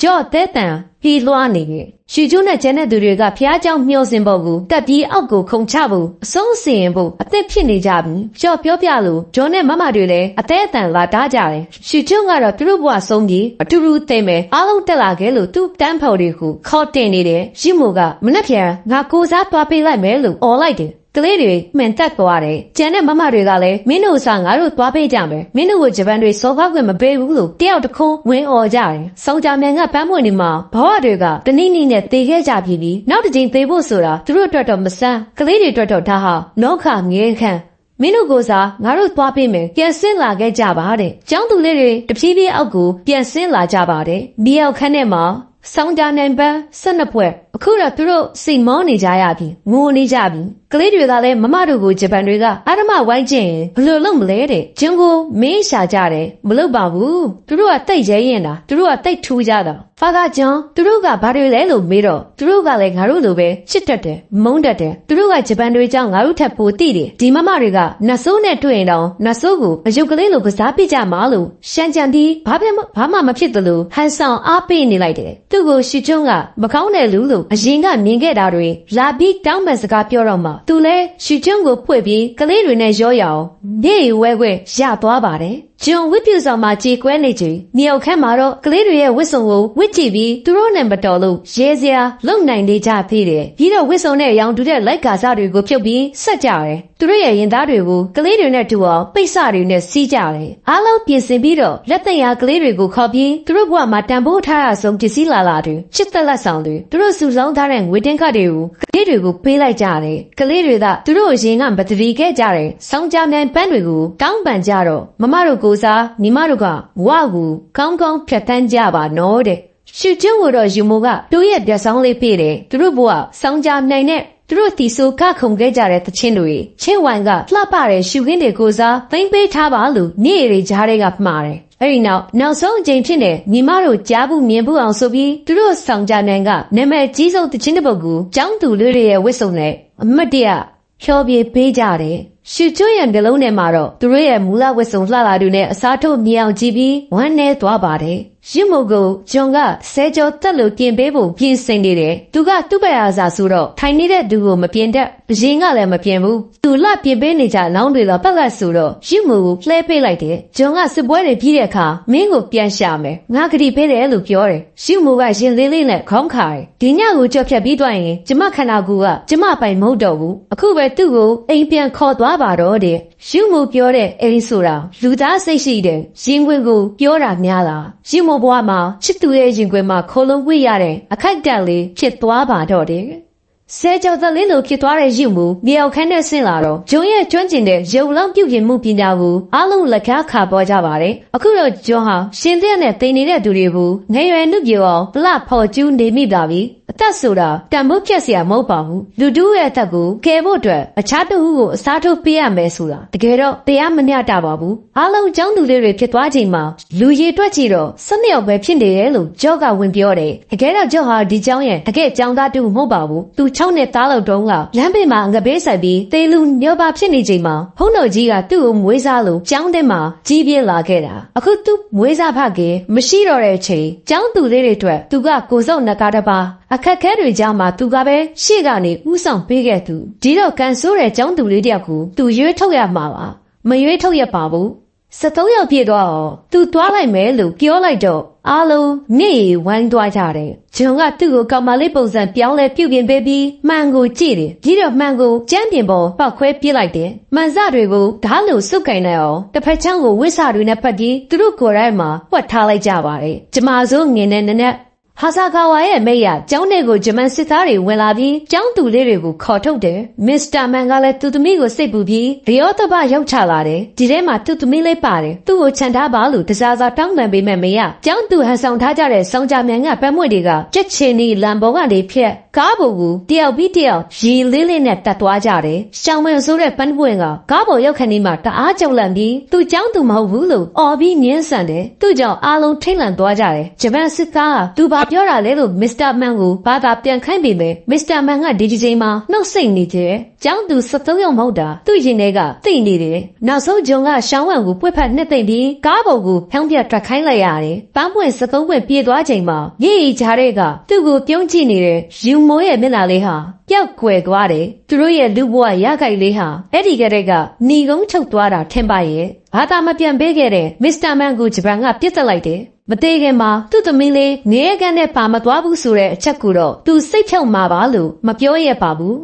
ကြော့တဲ့တန် ဟီလွှားနေတယ်ရှူကျွန်းနဲ့ကျန်တဲ့သူတွေကဖျားเจ้าမျောစင်ဖို့ကိုတက်ပြီးအောက်ကိုခုန်ချဖို့အဆုံးစီရင်ဖို့အသက်ဖြစ်နေကြပြီကြော့ပြောပြလို့ဂျွန်နဲ့မမတွေလည်းအသေးအတန်လာတားကြတယ်ရှူကျွန်းကတော့သူတို့ဘဝဆုံးပြီးအတူတူသိမ်းမယ်အားလုံးတက်လာခဲ့လို့သူ့တန်းဖော်တွေကိုခေါ်တင်နေတယ်ရှီမိုကမနှက်ဖြန်ငါကိုစားသွားပေးလိုက်မယ်လို့អော်လိုက်တယ် ကလေးတွေမှန်တက်သွားတယ်။ကျန်တဲ့မမတွေကလည်းမင်းတို့အစားငါတို့သွားပေးကြမယ်။မင်းတို့ကိုဂျပန်တွေစော်ကားခွင့်မပေးဘူးလို့တယောက်တစ်ခုဝင်អော်ကြတယ်။ဆောင်းကြမြန်ကပန်းမွေနေမှာဘဝတွေကတနည်းနည်းနဲ့တေခဲ့ကြပြီပြီးနောက်တစ်ချိန်သေးဖို့ဆိုတာသူတို့အတွက်တော့မဆန်းကလေးတွေအတွက်တော့ဒါဟာနောခငဲခန့်မင်းတို့ကိုစားငါတို့သွားပေးမယ်ပြန်ဆင်းလာခဲ့ကြပါတဲ့။ကျောင်းသူလေးတွေတဖြည်းဖြည်းအောက်ကိုပြန်ဆင်းလာကြပါတယ်။ဒီရောက်ခန်းထဲမှာ ဆောင်းကြနိုင်ပန်း၁၂ဖွဲ့အခုတော့သူတို့စိတ်မောနေကြရပြီငိုနေကြပြီကလေးတွေကလည်းမမတို့ကိုဂျပန်တွေကအာရမဝိုင်းကျင်ဘယ်လိုလုပ်မလဲတဲ့ကျင်းကိုမင်းရှာကြတယ်မလုပ်ပါဘူးသူတို့ကတိတ်ရဲရင်တာသူတို့ကတိတ်ထူးကြတာ ဖာကဂျွန်သူတို့ကဘာတွေလဲလို့မေးတော့သူတို့ကလည်းငါတို့လိုပဲချစ်တတ်တယ်မုန်းတတ်တယ်သူတို့ကဂျပန်တွေကြောင့်ငါတို့ထက်ပိုတိတယ်ဒီမမတွေကနတ်ဆိုးနဲ့တွေ့ရင်တော့နတ်ဆိုးကိုအယုတ်ကလေးလိုကစားပြကြမှာလို့ရှမ်းကြံဒီဘာဖြစ်မဘာမှမဖြစ်သလိုဟန်ဆောင်အားပေးနေလိုက်တယ်သူ့ကိုရှီကျွန်းကမကောင်းတဲ့လူလို့အရင်ကမြင်ခဲ့တာတွေလာပြီးတောင်းပန်စကားပြောတော့မှသူလဲရှီကျွန်းကိုဖွင့်ပြီးကလေးတွေနဲ့ရောရအောင်နေဝဲခွဲရသွားပါတယ် ဂျွန်ဝစ်ပြူဆောင်မှာကြေကွဲနေကြမြောက်ခန့်မှာတော့ကလေးတွေရဲ့ဝစ်စုံကိုဝစ်ကြည့်ပြီးသူတို့နဲ့မတော်လို့ရဲစရာလုံနိုင်နေကြသေးတယ်ပြီးတော့ဝစ်စုံနဲ့ရောင်တူတဲ့လိုက်ကာစားတွေကိုဖြုတ်ပြီးဆက်ကြတယ်သူတို့ရဲ့ရင်သားတွေကိုကလေးတွေနဲ့တူအောင်ပိတ်စတွေနဲ့စီးကြတယ်အားလုံးပြင်ဆင်ပြီးတော့လက်သက်ရကလေးတွေကိုခေါ်ပြီးသူတို့ဘဝမှာတန်ဖိုးထားရဆုံးပစ္စည်းလာလာတွေချစ်သက်လက်ဆောင်တွေသူတို့စုဆောင်းထားတဲ့ငွေတင်ခတ်တွေကိုကလေးတွေကိုပေးလိုက်ကြတယ်ကလေးတွေကသူတို့အရင်ကမတတိခဲ့ကြတယ်ဆောင်းကြမြိုင်ပန်းတွေကိုတောင်းပန်ကြတော့မမတို့ကိုစားညီမတို့ကဝါကူကောင်းကောင်းဖြတ်တန်းကြပါနော်တဲ့ရှူကျွန်းကိုတော့ယူမိုကသူ့ရဲ့ပြဆောင်လေးပြည့်တယ်သူတို့ဘဝဆောင်းကြမြိုင်နဲ့သူတို့တီဆိုကခုံခဲ့ကြတဲ့သချင်းတွေချင်းဝိုင်ကလှပတဲ့ရှူခင်းတွေကိုစားသိမ့်ပေးထားပါလို့နေ့ရီကြားတွေကမှားတယ်အဲ့ဒီနောက်နောက်ဆုံးအချိန်ဖြစ်နေညီမတို့ကြားဘူးမြင်ဘူးအောင်ဆိုပြီးသူတို့ဆောင်ကြနိုင်ကနာမည်ကြီးဆုံးတချင်းတစ်ပုဒ်ကိုကျောင်းသူလေးတွေရဲ့ဝစ်စုံနဲ့အမတ်တရဖြောပြေးပေးကြတယ် ရှူကျွန်းရဲ့နှလုံးထဲမှာတော့သူတို့ရဲ့မူလဝစ်စုံလှလာသူနဲ့အစားထိုးမြေအောင်ကြည့်ပြီးဝမ်းနေသွားပါတယ် ရစ်မိုကိုဂျွန်ကဆဲကြောတက်လို့ပြင်ပေးဖို့ပြင်ဆင်နေတယ်သူကသူ့ဘက်အားစာဆိုတော့ထိုင်နေတဲ့သူကိုမပြင်တတ်အရင်ကလည်းမပြင်ဘူးသူလှပြင်ပေးနေကြလောင်းတွေတော့ပတ်လက်ဆိုတော့ရစ်မိုကိုလှဲပေးလိုက်တယ်ဂျွန်ကစစ်ပွဲတွေပြီးတဲ့အခါမင်းကိုပြန်ရှာမယ်ငါကတိပေးတယ်လို့ပြောတယ်ရစ်မိုကရင်လေးလေးနဲ့ခေါင်းခါတယ်ဒီညကိုကြောက်ဖြတ်ပြီးသွားရင်ကျမခန္ဓာကိုယ်ကကျမပိုင်မဟုတ်တော့ဘူးအခုပဲသူ့ကိုအိမ်ပြန်ခေါ်သွားပါတော့တဲ့ ရစ်မိုပြောတဲ့အဲဒီဆိုတာလူသားစိတ်ရှိတဲ့ရင်ခွင်ကိုပြောတာများလားရစ်မိုဘွားမှာချစ်သူရဲ့ရင်ခွင်မှာခိုလုံးဝိရတဲ့အခိုက်အတန့်လေးဖြစ်သွားပါတော့တယ်ဆဲကြော်သက်လေးလိုဖြစ်သွားတဲ့ရုပ်မှုမြေအောင်ခန်းနဲ့ဆင်းလာတော့ဂျုံရဲ့ကျွမ်းကျင်တဲ့ရုပ်လောင်းပြုတ်ရင်မှုပညာကိုအားလုံးလက်ကားခါပေါ်ကြပါတယ်အခုတော့ဂျွန်ဟာရှင်တဲ့နဲ့တင်နေတဲ့သူတွေကိုငယ်ရွယ်နှုတ်ပြေအောင်ပလဖော်ကျူးနေမိပါပြီ အသက်ဆိုတာတန်ဖိုးဖြတ်เสียမဟုတ်ပါဘူးလူတူရဲ့အသက်ကိုကယ်ဖို့အတွက်အခြားတဦးကိုအစားထိုးပေးရမယ်ဆိုတာတကယ်တော့တရားမမျှတပါဘူးအားလုံးကျောင်းသူလေးတွေဖြစ်သွားချိန်မှာလူရည်တွက်ချီတော့စနစ်ရောက်ပဲဖြစ်နေတယ်လို့ကြော့ကဝင်ပြောတယ်တကယ်တော့ကြော့ဟာဒီကျောင်းရဲ့တကယ်ကျောင်းသားတူမဟုတ်ပါဘူးသူ၆နှစ်သားလောက်တုန်းကလမ်းဘေးမှာငပေးဆိုင်ပြီးတေလူညောပါဖြစ်နေချိန်မှာဟုံးတော်ကြီးကသူ့ကိုမွေးစားလို့ကျောင်းထဲမှာကြီးပြင်းလာခဲ့တာအခုသူ့မွေးစားဖခင်မရှိတော့တဲ့အချိန်ကျောင်းသူလေးတွေအတွက်သူကကိုစုံနဂါတပါအခက်ခဲတွေကြားမှာသူကပဲရှေ့ကနေဥဆောင်ပေးခဲ့သူဒီတော့ကန်ဆိုးတဲ့ចောင်းသူလေးတယောက်ကိုသူရွေးထုတ်ရမှာပါမရွေးထုတ်ရပါဘူး73ရောက်ပြည့်တော့သူသွားလိုက်မယ်လို့ပြောလိုက်တော့အားလုံးမျက်ရည်ဝိုင်းသွားကြတယ်ဂျုံကသူ့ကိုကောင်မလေးပုံစံပြောင်းလဲပြုတ်ပြင်ပေးပြီးမှန်ကိုကြည့်တယ်ပြီးတော့မှန်ကိုကြမ်းပြင်ပေါ်ပောက်ခွဲပြစ်လိုက်တယ်မှန်စတွေကိုဓာတ်လို့စုပ်ကင်နေအောင်တစ်ဖက်ချောင်းကိုဝစ်စာတွေနဲ့ဖက်ပြီးသူတို့ကိုယ်တိုင်မှာပွက်ထားလိုက်ကြပါတယ်ကျမစိုးငင်နဲ့နက်နက် ဟာဆာကာဝါရဲ့မိတ်ရကျောင်းထဲကိုဂျမန်စစ်သားတွေဝင်လာပြီးကျောင်းသူလေးတွေကိုခေါ်ထုတ်တယ်မစ္စတာမန်ကလည်းသူသမီးကိုစိတ်ပူပြီးလျောတပရောက်ချလာတယ်ဒီထဲမှာသူသမီးလေးပါတယ်သူ့ကိုခြံထားပါလို့တစားစားတောင်းပန်ပေးမဲ့မေရကျောင်းသူဟန်ဆောင်ထားကြတဲ့စောင်းကြမြန်ကပန်းမွေတွေကကြက်ချင်နီလံပေါ်ကနေဖြက်ကားပေါ်ကိုတယောက်ပြီးတယောက်ရီလေးလေးနဲ့တက်သွားကြတယ်ရှောင်းမန်ဆိုတဲ့ပန်းပွင့်ကကားပေါ်ရောက်ခဏီမှာတအားကြောက်လန့်ပြီးသူ့ကျောင်းသူမဟုတ်ဘူးလို့အော်ပြီးညင်းဆန်တယ်သူ့ကြောင့်အားလုံးထိတ်လန့်သွားကြတယ်ဂျပန်စစ်သားကသူဘာပြောတာလဲလို့မစ္စတာမန်ကိုဘာသာပြန်ခိုင်းပေမဲ့မစ္စတာမန်ကဒီဒီချိန်မှာနှုတ်ဆက်နေတယ်ကျောင်းသူ73ယောက်မဟုတ်တာသူ့ရင်ထဲကသိနေတယ်နောက်ဆုံးဂျုံကရှောင်းဝမ်ကိုပွက်ဖက်နှစ်သိမ့်ပြီးကားပေါ်ကိုဖျောင်းပြတက်ခိုင်းလိုက်ရတယ်ပန်းပွင့်73ပွင့်ပြေးသွားချိန်မှာရေရီချားတဲ့ကသူ့ကိုပြုံးကြည့်နေတဲ့ယူမိုးရဲ့မျက်နှာလေးဟာပျောက်ကွယ်သွားတယ်သူတို့ရဲ့လူဘဝရခိုက်လေးဟာအဲ့ဒီကတည်းကหนีကုန်းချုပ်သွားတာထင်ပါရဲ့ဘာသာမပြန်ပေးခဲ့တဲ့မစ္စတာမန်ကိုဂျပန်ကပြစ်သက်လိုက်တယ်မသေးခင်မှာသူ့သမီးလေးငရဲကန်းနဲ့ပါမသွားဘူးဆိုတဲ့အချက်ကူတော့သူစိတ်ဖြောက်မှာပါလို့မပြောရပါဘူး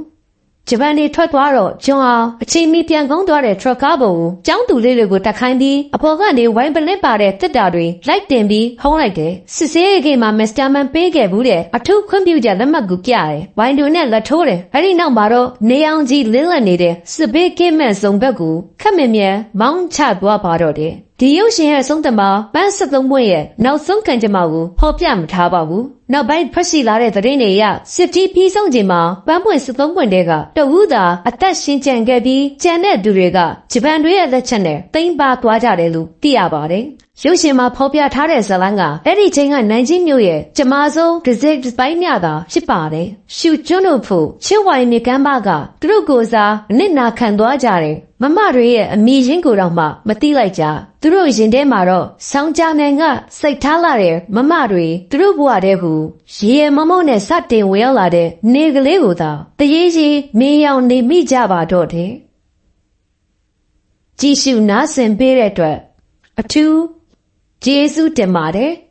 ဂျပန်တွေထွက်သွားတော့ဂျွန်အောင်အချိန်မီပြန်ကုန်းသွားတဲ့ထရကားပေါ်ကိုကျောင်းသူလေးတွေကိုတက်ခိုင်းပြီးအပေါ်ကနေဝိုင်းပလစ်ပါတဲ့တစ်တာတွေလိုက်တင်ပြီးဟုံးလိုက်တယ်စစ်စေးရေမှာမစ္စတာမန်ပေးခဲ့ဘူးတဲ့အထူးခွင့်ပြုချက်လက်မှတ်ကိုပြတယ်ဝိုင်းတူနဲ့လက်ထိုးတယ်အဲ့ဒီနောက်မှာတော့နေအောင်ကြီးလင်းလက်နေတဲ့စစ်ဘေးကင်းမဲ့စုံဘက်ကိုခက်မြင်မြန်မောင်းချသွားပါတော့တယ် ဒီရုပ်ရှင်ရဲ့အဆုံးသမားပန်း73ပွင့်ရဲ့နောက်ဆုံးကံကြမ္မာကိုဖော်ပြမထားပါဘူး။နောက်ပိုင်းဖက်စီလာတဲ့သတင်းတွေအရစစ်တီပြီးဆုံးချိန်မှာပန်းပွင့်73ပွင့်တဲကတဝူးသာအသက်ရှင်ကျန်ခဲ့ပြီးကျန်တဲ့သူတွေကဂျပန်တွေရဲ့လက်ချက်နဲ့တိမ့်ပါသွားကြတယ်လို့သိရပါတယ်။ ရုပ်ရှင်မှာဖော်ပြထားတဲ့ဇာတ်လမ်းကအဲ့ဒီချိန်ကနိုင်ကြီးမြို့ရဲ့ကျမဆုံးဒဇစ်ပိုင်းမြတာဖြစ်ပါတယ်။ရှူကျွန်းတို့ဖို့ချစ်ဝိုင်မြေကမ်းပါကသူတို့ကိုယ်စားအနစ်နာခံသွားကြတယ်။မမတွေရဲ့အမိရင်းကိုတော့မှမသိလိုက်ကြ။သူတို့ရင်ထဲမှာတော့ဆောင်းကြနိုင်ကစိတ်ထားလာတဲ့မမတွေသူတို့ဘဝတည်းဟူရေရမမောနဲ့စတင်ဝဲရောက်လာတဲ့နေကလေးကိုသာတရေကြီးမင်းရောင်နေမိကြပါတော့တယ်။ကြည့်ရှုနားဆင်ပေးတဲ့အတွက်အထူး ကျေးဇူးတင်ပါတယ်။